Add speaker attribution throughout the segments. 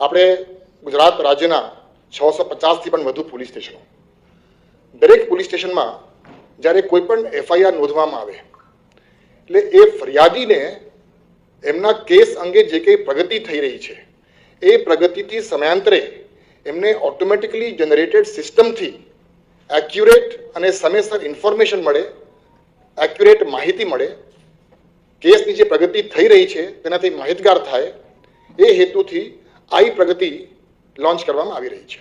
Speaker 1: આપણે ગુજરાત રાજ્યના છસો પચાસથી પણ વધુ પોલીસ સ્ટેશનો. દરેક પોલીસ સ્ટેશનમાં જ્યારે કોઈ પણ એફઆઈઆર નોંધવામાં આવે, એટલે એ ફરિયાદીને એમના કેસ અંગે જે કંઈ પ્રગતિ થઈ રહી છે, એ પ્રગતિથી સમયાંતરે એમને ઓટોમેટિકલી જનરેટેડ સિસ્ટમથી એક્યુરેટ અને સમયસર ઇન્ફોર્મેશન મળે, એક્યુરેટ માહિતી મળે, કેસની જે પ્રગતિ થઈ રહી છે તેનાથી માહિતગાર થાય, એ હેતુથી આઈ પ્રગતિ લોન્ચ કરવામાં આવી રહી છે.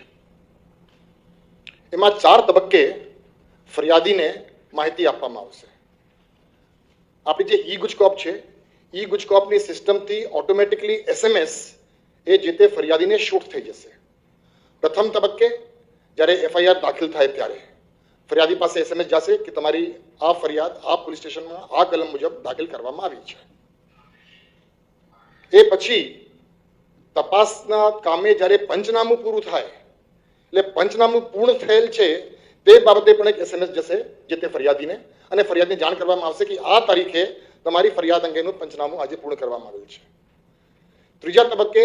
Speaker 1: એમાં ચાર તબક્કે ફરિયાદીને માહિતી આપવામાં આવશે. આપણી જે ઈ ગુજકોપ છે, ઈ ગુજકોપની સિસ્ટમથી ઓટોમેટિકલી એસએમએસ એ જે તે ફરિયાદીને શૂટ થઈ જશે. પ્રથમ તબક્કે જ્યારે એફઆઈઆર દાખલ થાય ત્યારે ફરિયાદી પાસે એસએમએસ જશે કે તમારી આ ફરિયાદ આ પોલીસ સ્ટેશનમાં આ કલમ મુજબ દાખલ કરવામાં આવી છે. એ પછી તપાસના કામે જ્યારે પંચનામું પૂરું થાય, એટલે પંચનામું પૂર્ણ થયેલ છે, તે બાબતે પણ એક એસએમએસ જશે, જે તે ફરિયાદીને, અને ફરિયાદને જાણ કરવામાં આવશે કે આ તારીખે તમારી ફરિયાદ અંગેનું પંચનામું આજે પૂર્ણ કરવામાં આવેલ છે. ત્રીજા તબક્કે,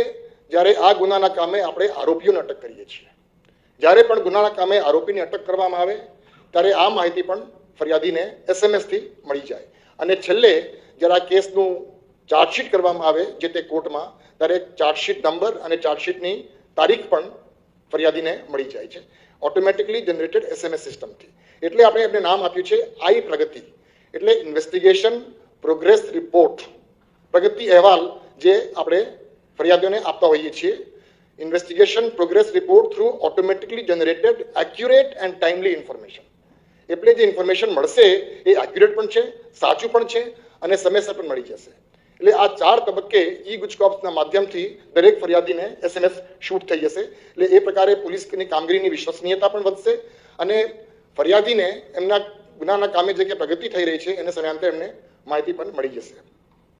Speaker 1: જ્યારે આ ગુનાના કામે આપણે આરોપીઓને અટક કરીએ છીએ. જ્યારે પણ ગુનાના કામે આરોપીને અટક કરવામાં આવે, ત્યારે આ માહિતી પણ ફરિયાદીને એસએમએસથી મળી જાય. અને છેલ્લે, જ્યારે આ કેસનું ચાર્જશીટ કરવામાં આવે, જે તે કોર્ટમાં ત્યારે ચાર્જશીટ નંબર અને ચાર્જશીટની તારીખ પણ ફરિયાદીને મળી જાય છે. ઓટોમેટિકલી જનરેટેડ એસએમએસ સિસ્ટમથી એટલે આપણે એમને નામ આપ્યું છે આઈ પ્રગતિ. એટલે ઇન્વેસ્ટિગેશન પ્રોગ્રેસ રિપોર્ટ પ્રગતિ અહેવાલ જે આપણે ફરિયાદીઓને આપતા હોઈએ છીએ. Investigation progress report through automatically generated accurate and timely information એટલે જે ઇન્ફોર્મેશન મળશે એ એક્યુરેટ પણ છે, સાચું પણ છે અને સમયસર પણ મળી જશે. એટલે આ ચાર તબક્કે ઈ ગુજકોપ્સના માધ્યમથી દરેક ફરિયાદીને એસએમએસ શૂટ થઈ જશે. એટલે એ પ્રકારે પોલીસની કામગીરીની વિશ્વસનીયતા પણ વધશે અને ફરિયાદીને એમના ગુનાના કામે જે કે પ્રગતિ થઈ રહી છે, એને સમયાંતરે એમને માહિતી પણ મળી જશે.